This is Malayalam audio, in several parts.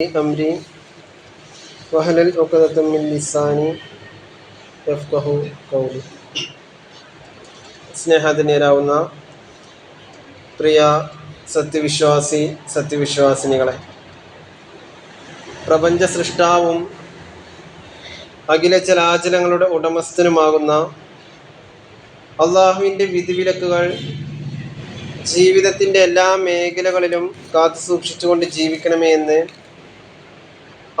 أمري وهلل عقدة من لساني يفقه قولي സ്നേഹത്തിനേരാവുന്ന പ്രിയ സത്യവിശ്വാസി സത്യവിശ്വാസിനികളെ പ്രപഞ്ച സൃഷ്ടാവും അഖില ചലാചലങ്ങളുടെ ഉടമസ്ഥനുമാകുന്ന അള്ളാഹുവിൻ്റെ വിധിവിലക്കുകൾ ജീവിതത്തിൻ്റെ എല്ലാ മേഖലകളിലും കാത്തു സൂക്ഷിച്ചുകൊണ്ട് ജീവിക്കണമേ എന്ന്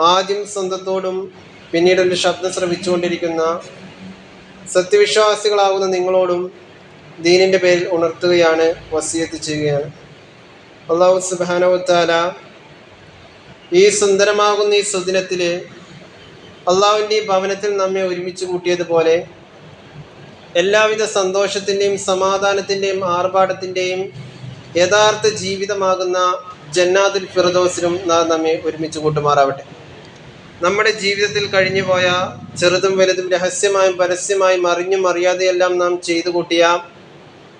ആദ്യം സ്വന്തത്തോടും പിന്നീട് എന്റെ ശബ്ദം ശ്രവിച്ചുകൊണ്ടിരിക്കുന്ന സത്യവിശ്വാസികളാകുന്ന നിങ്ങളോടും ദീനിന്റെ പേരിൽ ഉണർത്തുകയാണ് വസിയത്ത് ചെയ്യുകയാണ്. അള്ളാഹു സുബാനവത്താല ഈ സുന്ദരമാകുന്ന ഈ സുദിനത്തിൽ അള്ളാഹുവിന്റെ ഈ ഭവനത്തിൽ നമ്മെ ഒരുമിച്ച് കൂട്ടിയതുപോലെ എല്ലാവിധ സന്തോഷത്തിന്റെയും സമാധാനത്തിന്റെയും ആർഭാടത്തിന്റെയും യഥാർത്ഥ ജീവിതമാകുന്ന ജന്നാദുൽ ഫിറദോസിനും നാം നമ്മെ ഒരുമിച്ച് കൂട്ടുമാറാവട്ടെ. നമ്മുടെ ജീവിതത്തിൽ കഴിഞ്ഞു പോയ ചെറുതും വലുതും രഹസ്യമായും പരസ്യമായും അറിഞ്ഞും അറിയാതെയെല്ലാം നാം ചെയ്തു കൂട്ടിയ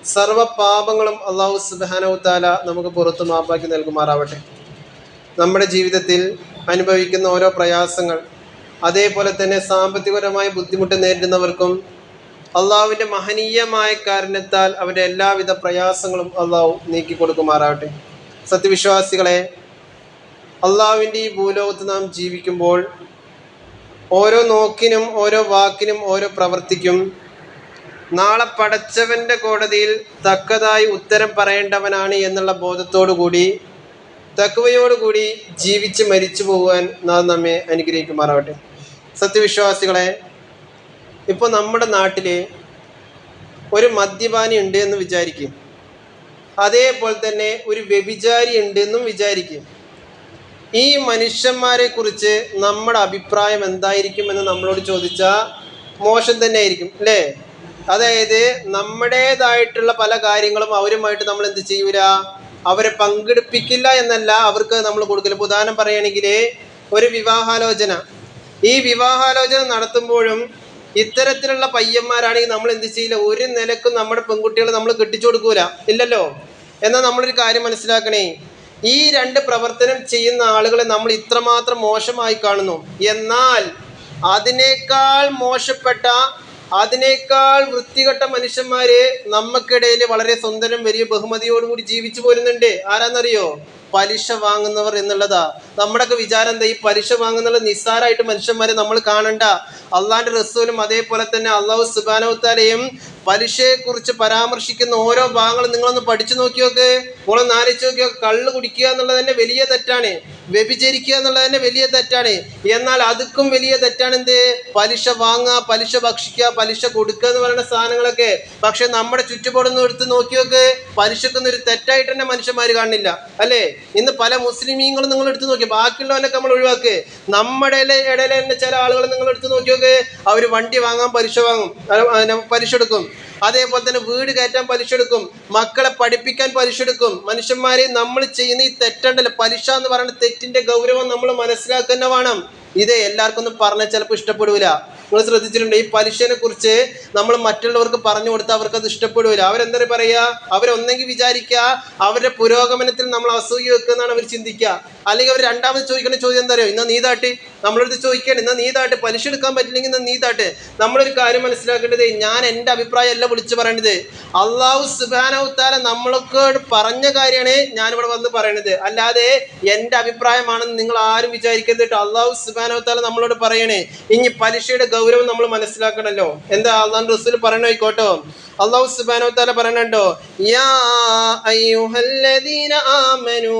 സർവ പാപങ്ങളും അള്ളാഹു സുബാനവുത്താല നമുക്ക് പുറത്തു മാപ്പാക്കി നൽകുമാറാവട്ടെ. നമ്മുടെ ജീവിതത്തിൽ അനുഭവിക്കുന്ന ഓരോ പ്രയാസങ്ങൾ അതേപോലെ തന്നെ സാമ്പത്തികപരമായ ബുദ്ധിമുട്ട് നേരിടുന്നവർക്കും അള്ളാഹുവിന്റെ മഹനീയമായ കാരണത്താൽ അവരുടെ എല്ലാവിധ പ്രയാസങ്ങളും അള്ളാഹു നീക്കി കൊടുക്കുമാറാവട്ടെ സത്യവിശ്വാസികളെ അള്ളാഹുവിന്റെ ഈ ഭൂലോകത്ത് നാം ജീവിക്കുമ്പോൾ ഓരോ നോക്കിനും ഓരോ വാക്കിനും ഓരോ പ്രവർത്തിക്കും നാളെ പടച്ചവന്റെ കോടതിയിൽ തക്കതായി ഉത്തരം പറയേണ്ടവനാണ് എന്നുള്ള ബോധത്തോടു കൂടി തക്കവയോടുകൂടി ജീവിച്ച് മരിച്ചു പോകുവാൻ നാം നമ്മെ അനുഗ്രഹിക്കുമാറാവട്ടെ. സത്യവിശ്വാസികളെ ഇപ്പോൾ നമ്മുടെ നാട്ടിൽ ഒരു മദ്യപാനി ഉണ്ട് എന്ന് വിചാരിക്കും. അതേപോലെ തന്നെ ഒരു വ്യഭിചാരി ഉണ്ട് എന്നും വിചാരിക്കും. ഈ മനുഷ്യന്മാരെ കുറിച്ച് നമ്മുടെ അഭിപ്രായം എന്തായിരിക്കും എന്ന് നമ്മളോട് ചോദിച്ചാൽ മോശം തന്നെ ആയിരിക്കും അല്ലേ? അതായത് നമ്മുടേതായിട്ടുള്ള പല കാര്യങ്ങളും അവരുമായിട്ട് നമ്മൾ എന്ത് ചെയ്യൂല? അവരെ പങ്കെടുപ്പിക്കില്ല എന്നല്ല അവർക്ക് നമ്മൾ കൊടുക്കില്ല ഉദാഹരണം പറയുകയാണെങ്കിൽ ഒരു വിവാഹാലോചന. ഈ വിവാഹാലോചന നടത്തുമ്പോഴും ഇത്തരത്തിലുള്ള പയ്യന്മാരാണെങ്കിൽ നമ്മൾ എന്ത് ചെയ്യില്ല? ഒരു നിലക്കും നമ്മുടെ പെൺകുട്ടികളെ നമ്മൾ കെട്ടിച്ചു കൊടുക്കൂല. ഇല്ലല്ലോ? എന്നാൽ നമ്മളൊരു കാര്യം മനസ്സിലാക്കണേ. ഈ രണ്ട് പ്രവർത്തനം ചെയ്യുന്ന ആളുകളെ നമ്മൾ ഇത്രമാത്രം മോശമായി കാണുന്നു. എന്നാൽ അതിനേക്കാൾ മോശപ്പെട്ട അതിനേക്കാൾ വൃത്തികെട്ട മനുഷ്യന്മാരെ നമുക്കിടയിൽ വളരെ സുന്ദരം വലിയ ബഹുമതിയോടുകൂടി ജീവിച്ചു പോരുന്നുണ്ട്. ആരാന്നറിയോ? പലിശ വാങ്ങുന്നവർ എന്നുള്ളതാ. നമ്മുടെയൊക്കെ വിചാരം എന്താ? ഈ പലിശ വാങ്ങുന്നുള്ള നിസ്സാരമായിട്ട് മനുഷ്യന്മാരെ നമ്മൾ കാണണ്ട. അള്ളാന്റെ റസൂലും അതേപോലെ തന്നെ അള്ളാഹു സുബാനവത്താലെയും പലിശയെക്കുറിച്ച് പരാമർശിക്കുന്ന ഓരോ ഭാഗങ്ങളും നിങ്ങളൊന്ന് പഠിച്ചു നോക്കിയോക്ക്. നിങ്ങളൊന്ന് ആലോചിച്ച് നോക്കിയോ കള്ള് കുടിക്കുക എന്നുള്ളത് തന്നെ വലിയ തെറ്റാണ്. വ്യഭിചരിക്കുക എന്നുള്ളത് തന്നെ വലിയ തെറ്റാണ്. എന്നാൽ അതുക്കും വലിയ തെറ്റാണ് എന്ത്? പലിശ വാങ്ങുക പലിശ ഭക്ഷിക്കുക പലിശ കൊടുക്കുക എന്ന് പറയുന്ന സാധനങ്ങളൊക്കെ. പക്ഷെ നമ്മുടെ ചുറ്റുപാടൊന്നും എടുത്ത് നോക്കിയൊക്കെ. നോക്ക് പലിശക്കൊന്നും ഒരു തെറ്റായിട്ട് തന്നെ മനുഷ്യന്മാർ കാണുന്നില്ല. അല്ലേ? ഇന്ന് പല മുസ്ലിമീങ്ങളും നിങ്ങൾ എടുത്തു നോക്കി. ബാക്കിയുള്ളവനൊക്കെ നമ്മൾ ഒഴിവാക്ക്. നമ്മുടെ ഇടയിൽ തന്നെ ചില ആളുകൾ നിങ്ങൾ എടുത്തു നോക്കി നോക്ക്. അവർ വണ്ടി വാങ്ങാൻ പലിശ വാങ്ങും. പലിശ എടുക്കും. അതേപോലെ തന്നെ വീട് കയറ്റാൻ പലിശ എടുക്കും. മക്കളെ പഠിപ്പിക്കാൻ പലിശ എടുക്കും. മനുഷ്യന്മാരെ നമ്മൾ ചെയ്യുന്ന ഈ തെറ്റുണ്ടല്ലോ. പലിശ എന്ന് പറയുന്ന തെറ്റിന്റെ ഗൗരവം നമ്മൾ മനസ്സിലാക്കുക തന്നെ വേണം. ഇത് എല്ലാവർക്കും ഒന്നും പറഞ്ഞാൽ ചിലപ്പോൾ ഇഷ്ടപ്പെടൂല. നിങ്ങൾ ശ്രദ്ധിച്ചിട്ടുണ്ട്. ഈ പലിശനെ കുറിച്ച് നമ്മൾ മറ്റുള്ളവർക്ക് പറഞ്ഞു കൊടുത്താൽ അവർക്ക് അത് ഇഷ്ടപ്പെടില്ല അവരെന്താ പറയുക അവരൊന്നെങ്കിൽ വിചാരിക്കുക അവരുടെ പുരോഗമനത്തിൽ നമ്മൾ അസൂയ വെക്കുന്നതാണ് അവർ ചിന്തിക്കുക. അല്ലെങ്കിൽ അവർ രണ്ടാമത് ചോദിക്കുന്ന ചോദ്യം എന്താ പറയുക ഇന്ന് നീതാട്ടി നമ്മളടുത്ത് ചോദിക്കുകയാണ് ഇന്ന് നീതാട്ട് പലിശ എടുക്കാൻ പറ്റില്ലെങ്കിൽ ഇന്ന് നീതാട്ട് നമ്മളൊരു കാര്യം മനസ്സിലാക്കേണ്ടത് ഞാൻ എന്റെ അഭിപ്രായം അല്ല വിളിച്ച് പറയണത് അള്ളാഹു സുബാനവുത്താല നമ്മളൊക്കെ പറഞ്ഞ കാര്യമാണ് ഞാനിവിടെ വന്ന് പറയണത്. അല്ലാതെ എന്റെ അഭിപ്രായമാണെന്ന് നിങ്ങൾ ആരും വിചാരിക്കരുത് അള്ളാഹു സുബാനവുത്താല നമ്മളോട് പറയണേ. ഇനി പലിശയുടെ ഗൗരവം നമ്മൾ മനസ്സിലാക്കണല്ലോ. എന്താ അള്ളാൻ റസൂൽ പറയണോയിക്കോട്ടോ അള്ളാഹു സുബാനവുത്താല പറയണുണ്ടോ? യാ അയ്യുഹല്ലദീന ആമനൂ.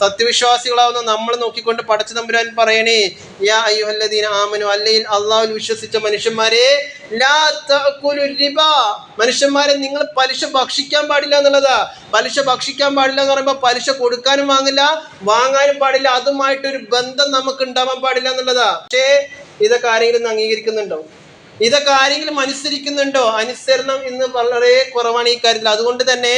സത്യവിശ്വാസികളാവുന്ന നമ്മൾ നോക്കിക്കൊണ്ട് പടച്ചു തമ്പുരാൻ പറയണേ യാ അയ്യുഹല്ലദീന ആമനു അല്ലെങ്കിൽ അള്ളാഹുൽ വിശ്വസിച്ച മനുഷ്യന്മാരെ മനുഷ്യന്മാരെ നിങ്ങൾ പലിശ ഭക്ഷിക്കാൻ പാടില്ല എന്നുള്ളതാ. പലിശ ഭക്ഷിക്കാൻ പാടില്ല എന്ന് പറയുമ്പോൾ പലിശ കൊടുക്കാനും വാങ്ങില്ല വാങ്ങാനും പാടില്ല. അതുമായിട്ടൊരു ബന്ധം നമുക്ക് ഉണ്ടാവാൻ പാടില്ല എന്നുള്ളതാ. പക്ഷേ ഇതൊക്കെ ആരെങ്കിലും അംഗീകരിക്കുന്നുണ്ടോ? ഇതൊക്കെ ആരെങ്കിലും അനുസരിക്കുന്നുണ്ടോ? അനുസരണം ഇന്ന് വളരെ കുറവാണ് ഈ കാര്യത്തിൽ. അതുകൊണ്ട് തന്നെ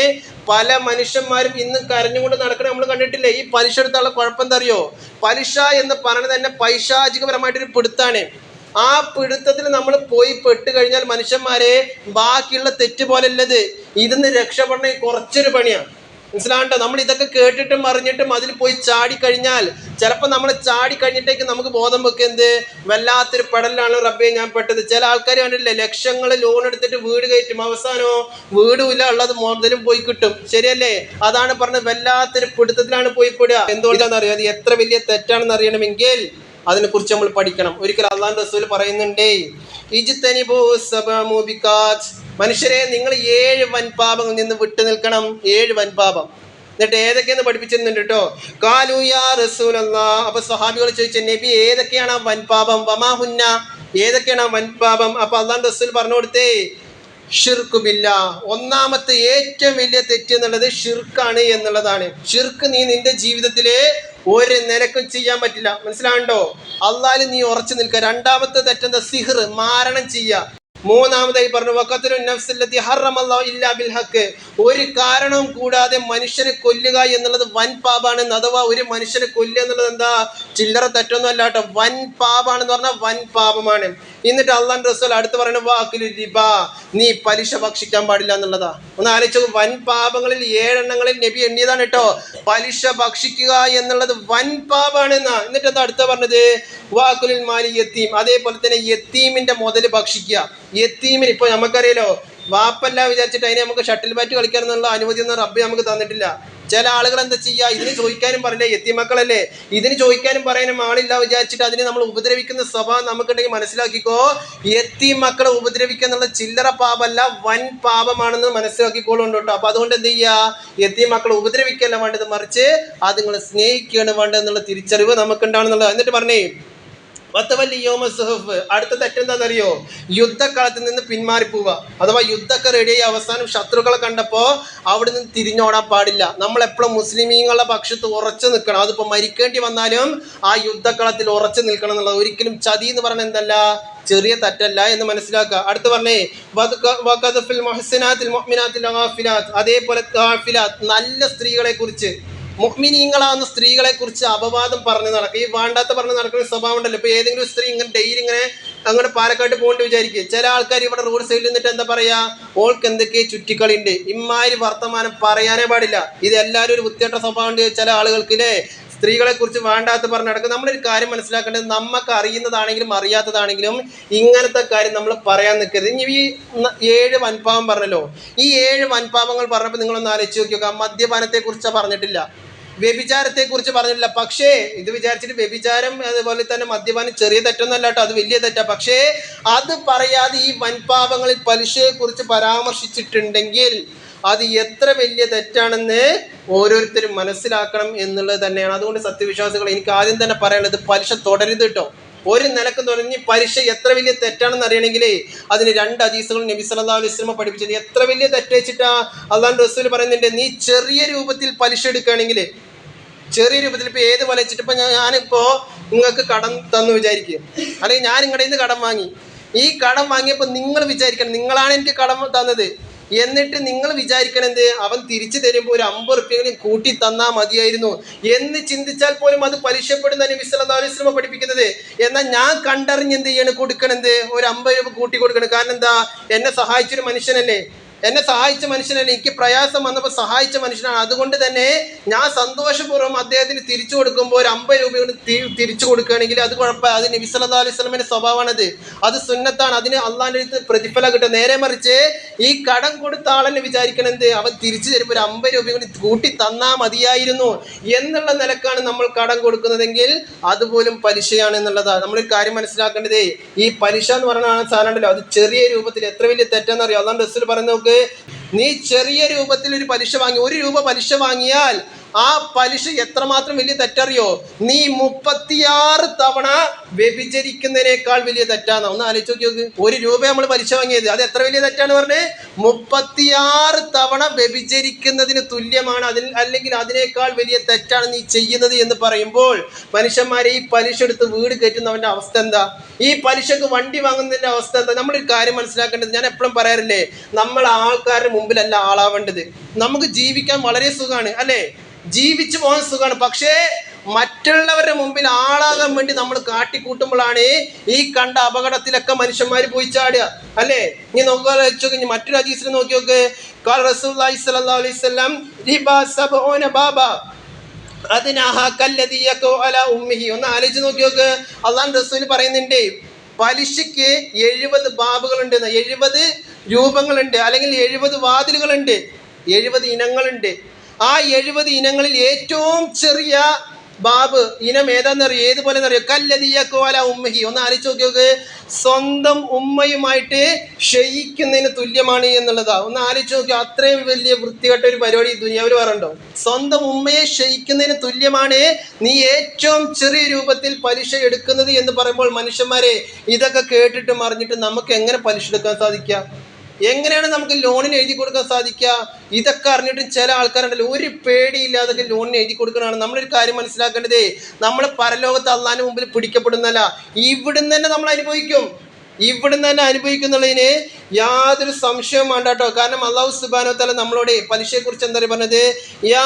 പല മനുഷ്യന്മാരും ഇന്ന് കരഞ്ഞുകൊണ്ട് നടക്കണ നമ്മൾ കണ്ടിട്ടില്ലേ? ഈ പലിശ എടുത്തുള്ള കുഴപ്പം എന്താ അറിയോ? പലിശ എന്ന് പറയുന്നത് തന്നെ പൈശാചികപരമായിട്ടൊരു പിടുത്താണ്. ആ പിടുത്തത്തിൽ നമ്മൾ പോയി പെട്ട് കഴിഞ്ഞാൽ മനുഷ്യന്മാരെ ബാക്കിയുള്ള തെറ്റ് പോലല്ലത് ഇതിന്ന് രക്ഷപ്പെടണമെങ്കിൽ കുറച്ചൊരു പണിയാണ് മനസ്സിലാണ്ടോ നമ്മൾ ഇതൊക്കെ കേട്ടിട്ടും അറിഞ്ഞിട്ടും അതിൽ പോയി ചാടി കഴിഞ്ഞാൽ ചിലപ്പോൾ നമ്മൾ ചാടി കഴിഞ്ഞിട്ടേക്ക് നമുക്ക് ബോധം വെക്കുക എന്ത്? വല്ലാത്തൊരു പടലിലാണ് റബ്ബെ ഞാൻ പെട്ടത്. ചില ആൾക്കാർ കണ്ടിട്ടില്ലേ ലക്ഷങ്ങൾ ലോൺ എടുത്തിട്ട് വീട് കയറ്റും. അവസാനോ വീടുമില്ല ഉള്ളത് മുതലും പോയി കിട്ടും. ശരിയല്ലേ? അതാണ് പറഞ്ഞത്. വല്ലാത്തൊരു പിടുത്തത്തിലാണ് പോയി പെടുക. എന്തുകൊണ്ടാണെന്ന് അറിയാം അത് എത്ര വലിയ തെറ്റാണെന്ന് അറിയണമെങ്കിൽ അതിനെക്കുറിച്ച് നമ്മൾ പഠിക്കണം. ഒരിക്കൽ അള്ളാൻ റസൂൽ പറയുന്നുണ്ടേ. മനുഷ്യരെ നിങ്ങൾ ഏഴ് വൻപാപങ്ങളിൽ നിന്ന് വിട്ടു നിൽക്കണം. ഏഴ് വൻപാപം. എന്നിട്ട് ഏതൊക്കെയെന്ന് പഠിപ്പിച്ചിരുന്നുണ്ട് കേട്ടോ കാലുയാ റസൂൽ അപ്പൊ സ്വഹാബികൾ ചോദിച്ച നബി ഏതൊക്കെയാണ് ആ വൻപാപം? വമാഹുന്ന ഏതൊക്കെയാണ് ആ വൻപാപം? അപ്പൊ അള്ളാൻ റസൂൽ പറഞ്ഞു കൊടുത്തേ ഷിർക്കുമില്ല ഒന്നാമത്തെ ഏറ്റവും വലിയ തെറ്റ് എന്നുള്ളത് ഷിർക്കാണ് എന്നുള്ളതാണ്. ഷിർക്ക് നീ നിന്റെ ജീവിതത്തിൽ ഒരു നിലക്കും ചെയ്യാൻ പറ്റില്ല. മനസ്സിലാകണ്ടോ അള്ളാൽ നീ ഉറച്ചു നിൽക്കുക. രണ്ടാമത്തെ തെറ്റെന്താ? സിഹർ മാരണം ചെയ്യുക. മൂന്നാമതായി പറഞ്ഞു വക്കത്തിനു നഫ്സില്ലത്തി ഹറമല്ലോ ഇല്ലാ ബിൽ ഹക്ക് ഒരു കാരണവും കൂടാതെ മനുഷ്യനെ കൊല്ലുക എന്നുള്ളത് വൻ പാപാണ് അഥവാ ഒരു മനുഷ്യനെ കൊല്ലുക എന്നുള്ളത് എന്താ? ചില്ലറ തെറ്റൊന്നും അല്ല കേട്ടോ. വൻ പാപാണെന്ന് പറഞ്ഞാൽ വൻ പാപമാണ്. എന്നിട്ട് അള്ളാൻ റസൂൽ അടുത്ത് പറയുന്ന വാക്കിൽ ലിബ നീ പലിശ ഭക്ഷിക്കാൻ പാടില്ല എന്നുള്ളതാ. ഒന്ന് ആലോചിച്ചു വൻ പാപങ്ങളിൽ ഏഴെണ്ണങ്ങളിൽ നബി എണ്ണിയതാണ് കേട്ടോ. പലിശ ഭക്ഷിക്കുക എന്നുള്ളത് വൻ പാപാണ് എന്നാ എന്നിട്ട് എന്താ അടുത്ത പറഞ്ഞത്? വാക്കുലിൽ മാലി യത്തീം. അതേപോലെ തന്നെ യത്തീമിന്റെ മുതൽ ഭക്ഷിക്കുക. യത്തീമിന് ഇപ്പൊ നമുക്കറിയാലോ വാപ്പല്ല വിചാരിച്ചിട്ട് അതിനെ നമുക്ക് ഷട്ടിൽ ബാറ്റ് കളിക്കാൻ എന്നുള്ള അനുമതി ഒന്നും റബ്ബി നമുക്ക് തന്നിട്ടില്ല. ചില ആളുകൾ എന്താ ചെയ്യുക? ഇതിന് ചോദിക്കാനും പറയില്ല. എത്തിമക്കളല്ലേ ഇതിന് ചോദിക്കാനും പറയാനും ആളില്ല വിചാരിച്ചിട്ട് അതിനെ നമ്മൾ ഉപദ്രവിക്കുന്ന സ്വഭാവം നമുക്കുണ്ടെങ്കിൽ മനസ്സിലാക്കിക്കോ. എത്തി മക്കളെ ഉപദ്രവിക്കുക എന്നുള്ള ചില്ലറ പാപമല്ല വൻ പാപമാണെന്ന് മനസ്സിലാക്കിക്കോളുണ്ട് കേട്ടോ അപ്പൊ അതുകൊണ്ട് എന്ത് ചെയ്യുക? എത്തി മക്കളെ ഉപദ്രവിക്കല്ല വേണ്ടത്. മറിച്ച് അത് നിങ്ങൾ സ്നേഹിക്കുകയാണ് വേണ്ടത് എന്നുള്ള തിരിച്ചറിവ് നമുക്കുണ്ടാണെന്നുള്ളത് എന്നിട്ട് പറഞ്ഞേ അടുത്ത തെറ്റെന്താണെന്നറിയോ യുദ്ധക്കളത്തിൽ നിന്ന് പിന്മാറി പോവുക അഥവാ യുദ്ധമൊക്കെ റെഡിയായി അവസാനം ശത്രുക്കളെ കണ്ടപ്പോൾ അവിടെ നിന്ന് തിരിഞ്ഞോടാൻ പാടില്ല. നമ്മൾ എപ്പോഴും മുസ്ലിമീങ്ങളുടെ പക്ഷത്ത് ഉറച്ചു നിൽക്കണം. അതിപ്പോൾ മരിക്കേണ്ടി വന്നാലും ആ യുദ്ധക്കളത്തിൽ ഉറച്ചു നിൽക്കണം എന്നുള്ളത്. ഒരിക്കലും ചതി എന്ന് പറഞ്ഞാൽ എന്തല്ല? ചെറിയ തെറ്റല്ല എന്ന് മനസ്സിലാക്കുക. അടുത്ത് പറഞ്ഞേ വഖദഫിൽ മുഹ്സിനാത്തിൽ മുഅ്മിനാത്തിൽ. അതേപോലെ നല്ല സ്ത്രീകളെ കുറിച്ച് മുഹ്മിനീങ്ങളാവുന്ന സ്ത്രീകളെ കുറിച്ച് അപവാദം പറഞ്ഞു നടക്കുക ഈ വേണ്ടാത്ത പറഞ്ഞ് നടക്കുന്ന സ്വഭാവം ഉണ്ടല്ലോ ഇപ്പൊ ഏതെങ്കിലും സ്ത്രീ ഇങ്ങനെ ഡെയിലി ഇങ്ങനെ അങ്ങോട്ട് പാലക്കാട്ട് പോകേണ്ടി വിചാരിക്കുക ചില ആൾക്കാർ ഇവിടെ റോഡ് സൈഡിൽ നിന്നിട്ട് എന്താ പറയാ? ഓൾക്ക് എന്തൊക്കെ ചുറ്റിക്കളിയുണ്ട് ഇമ്മാതിരി വർത്തമാനം പറയാനേ പാടില്ല. ഇത് എല്ലാവരും ഒരു വൃത്തികെട്ട സ്വഭാവം ഉണ്ട് ചില ആളുകൾക്ക് ഇല്ലേ? സ്ത്രീകളെ കുറിച്ച് വേണ്ടാത്ത പറഞ്ഞ് നടക്കുക നമ്മളൊരു കാര്യം മനസ്സിലാക്കേണ്ടത് നമുക്ക് അറിയുന്നതാണെങ്കിലും അറിയാത്തതാണെങ്കിലും ഇങ്ങനത്തെ കാര്യം നമ്മൾ പറയാൻ നിൽക്കരുത് ഇനി ഈ ഏഴ് വൻപാവം പറഞ്ഞല്ലോ. ഈ ഏഴ് വൻപാവങ്ങൾ പറഞ്ഞപ്പോൾ നിങ്ങളൊന്ന് ആലോചിച്ച് നോക്കിയോക്കാം. മദ്യപാനത്തെ കുറിച്ച് പറഞ്ഞിട്ടില്ല. വ്യഭിചാരത്തെ കുറിച്ച് പറഞ്ഞിട്ടില്ല. പക്ഷേ ഇത് വിചാരിച്ചിട്ട് വ്യഭിചാരം അതുപോലെ തന്നെ മദ്യപാനം ചെറിയ തെറ്റൊന്നല്ല കേട്ടോ. അത് വലിയ തെറ്റാ. പക്ഷേ അത് പറയാതെ ഈ വൻപാപങ്ങളിൽ പലിശയെ കുറിച്ച് പരാമർശിച്ചിട്ടുണ്ടെങ്കിൽ അത് എത്ര വലിയ തെറ്റാണെന്ന് ഓരോരുത്തരും മനസ്സിലാക്കണം എന്നുള്ളത് തന്നെയാണ്. അതുകൊണ്ട് സത്യവിശ്വാസികൾ എനിക്ക് ആദ്യം തന്നെ പറയാനുള്ളത് പലിശ തുടരുത് കേട്ടോ. ഒരു നിലയ്ക്ക് തുടങ്ങി പലിശ എത്ര വലിയ തെറ്റാണെന്ന് അറിയണമെങ്കിലേ അതിന് രണ്ട് ഹദീസുകൾ നബി സല്ലല്ലാഹു അലൈഹി വസല്ലം പഠിപ്പിച്ചത് എത്ര വലിയ തെറ്റയച്ചിട്ടാ അള്ളാൻ റസൂൽ പറയുന്നുണ്ട് നീ ചെറിയ രൂപത്തിൽ പലിശ എടുക്കുകയാണെങ്കിൽ ചെറിയ രൂപത്തിൽ ഇപ്പൊ ഏത് പോലെ വെച്ചിട്ട് ഇപ്പൊ ഞാനിപ്പോ നിങ്ങൾക്ക് കടം തന്നു വിചാരിക്കുക അല്ലെങ്കിൽ ഞാൻ നിങ്ങളുടെ നിന്ന് കടം വാങ്ങി. ഈ കടം വാങ്ങിയപ്പോൾ നിങ്ങൾ വിചാരിക്കണം നിങ്ങളാണ് എനിക്ക് കടം തന്നത്. എന്നിട്ട് നിങ്ങൾ വിചാരിക്കണം എന്ത്? അവൻ തിരിച്ചു തരുമ്പോൾ ഒരു അമ്പത് റുപ്യെങ്കിലും കൂട്ടി തന്നാ മതിയായിരുന്നു. എന്ന് ചിന്തിച്ചാൽ പോലും അത് പലിശപ്പെടുന്ന വസല്ലം പഠിപ്പിക്കുന്നത്. എന്നാൽ ഞാൻ കണ്ടറിഞ്ഞ് എന്ത് ചെയ്യണം കൊടുക്കണെന്ത് ഒരു അമ്പത് രൂപ കൂട്ടി കൊടുക്കണം. കാരണം എന്താ? എന്നെ സഹായിച്ചൊരു മനുഷ്യനല്ലേ? എന്നെ സഹായിച്ച മനുഷ്യനാണ്. എനിക്ക് പ്രയാസം വന്നപ്പോൾ സഹായിച്ച മനുഷ്യനാണ്. അതുകൊണ്ട് തന്നെ ഞാൻ സന്തോഷപൂർവം അദ്ദേഹത്തിന് തിരിച്ചു കൊടുക്കുമ്പോൾ ഒരു അമ്പത് രൂപ തിരിച്ചു കൊടുക്കുകയാണെങ്കിൽ അത് കുഴപ്പമില്ല അത് നബി സല്ലല്ലാഹു അലൈഹി വസല്ലമയുടെ സ്വഭാവമാണത്. അത് സുന്നത്താണ്. അതിന് അള്ളാന്റെ അടുത്ത് പ്രതിഫലം കിട്ടും. നേരെ മറിച്ച് ഈ കടം കൊടുത്ത ആളെന്നെ വിചാരിക്കണെന്ത് അവൻ തിരിച്ചു തരുമ്പോൾ ഒരു അമ്പത് രൂപ കൂടി കൂട്ടി തന്നാൽ മതിയായിരുന്നു എന്നുള്ള നിലക്കാണ് നമ്മൾ കടം കൊടുക്കുന്നതെങ്കിൽ അതുപോലും പലിശയാണ് എന്നുള്ളതാണ് നമ്മൾ കാര്യം മനസ്സിലാക്കേണ്ടത് ഈ പലിശ എന്ന് ആ സാധനം അത് ചെറിയ രൂപത്തിൽ എത്ര വലിയ തെറ്റാന്ന് അറിയോ അതാണ് ഡ്രസ്സിൽ പറയുന്നത് നോക്ക് നീ ചെറിയ രൂപത്തിൽ ഒരു പലിശ വാങ്ങി ഒരു രൂപ പലിശ വാങ്ങിയാൽ ആ പലിശ എത്രമാത്രം വലിയ തെറ്ററിയോ? നീ മുപ്പത്തിയാറ് തവണ വ്യഭിചരിക്കുന്നതിനേക്കാൾ വലിയ തെറ്റാണ് ഒന്ന് ആലോചിച്ച് നോക്കി നോക്ക്. ഒരു രൂപ നമ്മൾ പലിശ വാങ്ങിയത്. അത് എത്ര വലിയ തെറ്റാണ് പറഞ്ഞത് മുപ്പത്തിയാറ് തവണ വ്യഭിചരിക്കുന്നതിന് തുല്യമാണ് അതിൽ അല്ലെങ്കിൽ അതിനേക്കാൾ വലിയ തെറ്റാണ് നീ ചെയ്യുന്നത് എന്ന് പറയുമ്പോൾ മനുഷ്യന്മാരെ ഈ പലിശ എടുത്ത് വീട് കയറ്റുന്നവന്റെ അവസ്ഥ എന്താ? ഈ പലിശക്ക് വണ്ടി വാങ്ങുന്നതിന്റെ അവസ്ഥ എന്താ? ഒരു കാര്യം മനസ്സിലാക്കേണ്ടത് ഞാൻ എപ്പോഴും പറയാറില്ലേ? നമ്മൾ ആൾക്കാരുടെ മുമ്പിലല്ല ആളാവേണ്ടത്. നമുക്ക് ജീവിക്കാൻ വളരെ സുഖമാണ് അല്ലേ? ജീവിച്ചു പോകാൻ സുഖമാണ്. പക്ഷേ മറ്റുള്ളവരുടെ മുമ്പിൽ ആളാകാൻ വേണ്ടി നമ്മൾ കാട്ടിക്കൂട്ടുമ്പോഴാണ് ഈ കണ്ട അപകടത്തിലൊക്കെ മനുഷ്യന്മാർ പോയി ചാടുക. അല്ലേ? ഇനി നോക്കുക മറ്റൊരു ഹദീസിൽ നോക്കി നോക്ക്. സബ്ഊന ബാബ ഒന്ന് ആലോചിച്ച് നോക്കി നോക്ക്. അള്ളാഹു റസൂൽ പറയുന്നുണ്ട് പലിശയ്ക്ക് എഴുപത് ബാബുകളുണ്ട് എഴുപത് രൂപങ്ങളുണ്ട് അല്ലെങ്കിൽ എഴുപത് വാതിലുകളുണ്ട് എഴുപത് ഇനങ്ങളുണ്ട് ആ എഴുപത് ഇനങ്ങളിൽ ഏറ്റവും ചെറിയ ബാബ് ഇനം ഏതാണെന്നറിയോ ഏതുപോലെ അറിയോ എന്നറിയോ കല്ലതിയക്കോല ഉമ്മഹി. ഒന്ന് ആലോചിച്ച് നോക്കി നോക്ക്. സ്വന്തം ഉമ്മയുമായിട്ട് ക്ഷയിക്കുന്നതിന് തുല്യമാണ് എന്നുള്ളതാ. ഒന്ന് ആലോചിച്ച് നോക്കി. അത്രയും വലിയ വൃത്തികെട്ട ഒരു പരിപാടി ദുനിയാവിൽ പറയണ്ടോ സ്വന്തം ഉമ്മയെ ക്ഷയിക്കുന്നതിന് തുല്യമാണ് നീ ഏറ്റവും ചെറിയ രൂപത്തിൽ പലിശ എടുക്കുന്നത് എന്ന് പറയുമ്പോൾ മനുഷ്യന്മാരെ ഇതൊക്കെ കേട്ടിട്ട് മറിഞ്ഞിട്ട് നമുക്ക് എങ്ങനെ പലിശ എടുക്കാൻ സാധിക്കുക എങ്ങനെയാണ് നമുക്ക് ലോണിന് എഴുതി കൊടുക്കാൻ സാധിക്കുക? ഇതൊക്കെ അറിഞ്ഞിട്ടും ചില ആൾക്കാരുണ്ടല്ലോ ഒരു പേടിയില്ലാതെ ലോണിന് എഴുതി കൊടുക്കണതാണ്. നമ്മളൊരു കാര്യം മനസ്സിലാക്കേണ്ടതേ നമ്മൾ പരലോകത്ത് അള്ളാന്റെ മുമ്പിൽ പിടിക്കപ്പെടുന്നല്ല ഇവിടുന്ന് തന്നെ നമ്മൾ അനുഭവിക്കും. ഇവിടുന്ന് തന്നെ അനുഭവിക്കുന്നുള്ളതിന് യാതൊരു സംശയവും വേണ്ട കേട്ടോ. കാരണം അള്ളാഹു സുബാനോ തല നമ്മളോട് പലിശയെ കുറിച്ച് എന്താ പറഞ്ഞത്? യാ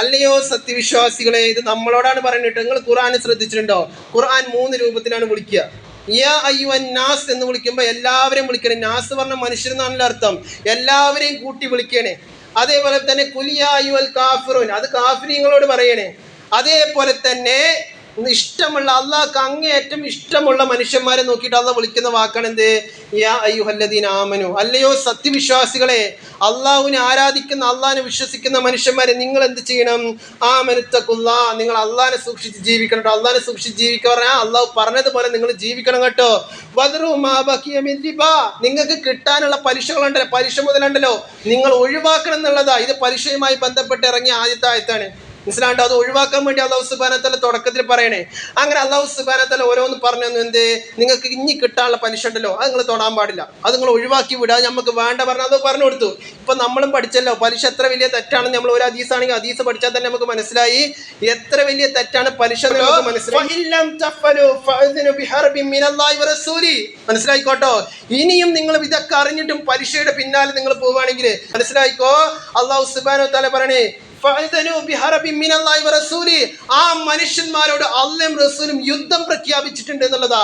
അല്ലയോ സത്യവിശ്വാസികളെ ഇത് നമ്മളോടാണ് പറയുന്നത് നിങ്ങൾ ഖുർആൻ ശ്രദ്ധിച്ചിട്ടുണ്ടോ? ഖുർആൻ മൂന്ന് രൂപത്തിലാണ് വിളിക്കുക. യാ നാസ് എന്ന് വിളിക്കുമ്പോൾ എല്ലാവരെയും വിളിക്കണേ. നാസ് പറഞ്ഞ മനുഷ്യരെന്നാണല്ലോ അർത്ഥം. എല്ലാവരെയും കൂട്ടി വിളിക്കണേ. അതേപോലെ തന്നെ കുലിയ അയ്യുവൽ കാഫിറുൻ. അത് കാഫിരിങ്ങളോട് പറയണേ. അതേപോലെ തന്നെ ഇഷ്ടമുള്ള അള്ളാഹ്ക്ക് അങ്ങേയറ്റം ഇഷ്ടമുള്ള മനുഷ്യന്മാരെ നോക്കിയിട്ട് അള്ളാഹ് വിളിക്കുന്ന വാക്കാണ് എന്ത്? യാ അയ്യുഹല്ലദീൻ ആമനു. അല്ലയോ സത്യവിശ്വാസികളെ അള്ളാഹുവിനെ ആരാധിക്കുന്ന അള്ളാഹിനെ വിശ്വസിക്കുന്ന മനുഷ്യന്മാരെ നിങ്ങൾ എന്ത് ചെയ്യണം? ആ മനുത്തക്കുള്ള നിങ്ങൾ അള്ളാഹിനെ സൂക്ഷിച്ച് ജീവിക്കണം കേട്ടോ. അള്ളാഹിനെ സൂക്ഷിച്ച് ജീവിക്കുക പറഞ്ഞാൽ അള്ളാഹു പറഞ്ഞതുപോലെ നിങ്ങൾ ജീവിക്കണം കേട്ടോ. വദറു. നിങ്ങൾക്ക് കിട്ടാനുള്ള പലിശകളുണ്ടല്ലോ പലിശ മുതലുണ്ടല്ലോ. നിങ്ങൾ ഒഴിവാക്കണം എന്നുള്ളതാ. ഇത് പലിശയുമായി ബന്ധപ്പെട്ട് ഇറങ്ങിയ ആദ്യത്തെ ആയത്താണ്. മനസ്സിലാണ്ട് അത് ഒഴിവാക്കാൻ വേണ്ടി അള്ളാഹു സുബാനത്തല തുടക്കത്തിൽ പറയണേ. അങ്ങനെ അള്ളാഹു സുബാനത്തല ഓരോന്ന് പറഞ്ഞു എന്ത്? നിങ്ങൾക്ക് ഇനി കിട്ടാനുള്ള പലിശ ഉണ്ടല്ലോ. അത് നിങ്ങൾ തൊടാൻ പാടില്ല. അത് നിങ്ങൾ ഒഴിവാക്കി വിടുക നമുക്ക് വേണ്ട പറഞ്ഞാൽ അത് പറഞ്ഞു കൊടുത്തു. ഇപ്പൊ നമ്മളും പഠിച്ചല്ലോ. പലിശ എത്ര വലിയ തെറ്റാണെന്ന് നമ്മൾ ഒരു ഹദീസാണെങ്കിൽ ഹദീസ് പഠിച്ചാൽ തന്നെ നമുക്ക് മനസ്സിലായി. എത്ര വലിയ തെറ്റാണ് പലിശ മനസ്സിലായി. മനസ്സിലായിക്കോട്ടോ? ഇനിയും നിങ്ങൾ ഇതൊക്കെ അറിഞ്ഞിട്ടും പലിശയുടെ പിന്നാലെ നിങ്ങൾ പോവുകയാണെങ്കിൽ മനസ്സിലായിക്കോ? അള്ളാഹു സുബാനോ തല പറയണേ ആ മനുഷ്യന്മാരോട് അള്ളയും റസൂലും യുദ്ധം പ്രഖ്യാപിച്ചിട്ടുണ്ട് എന്നുള്ളതാ.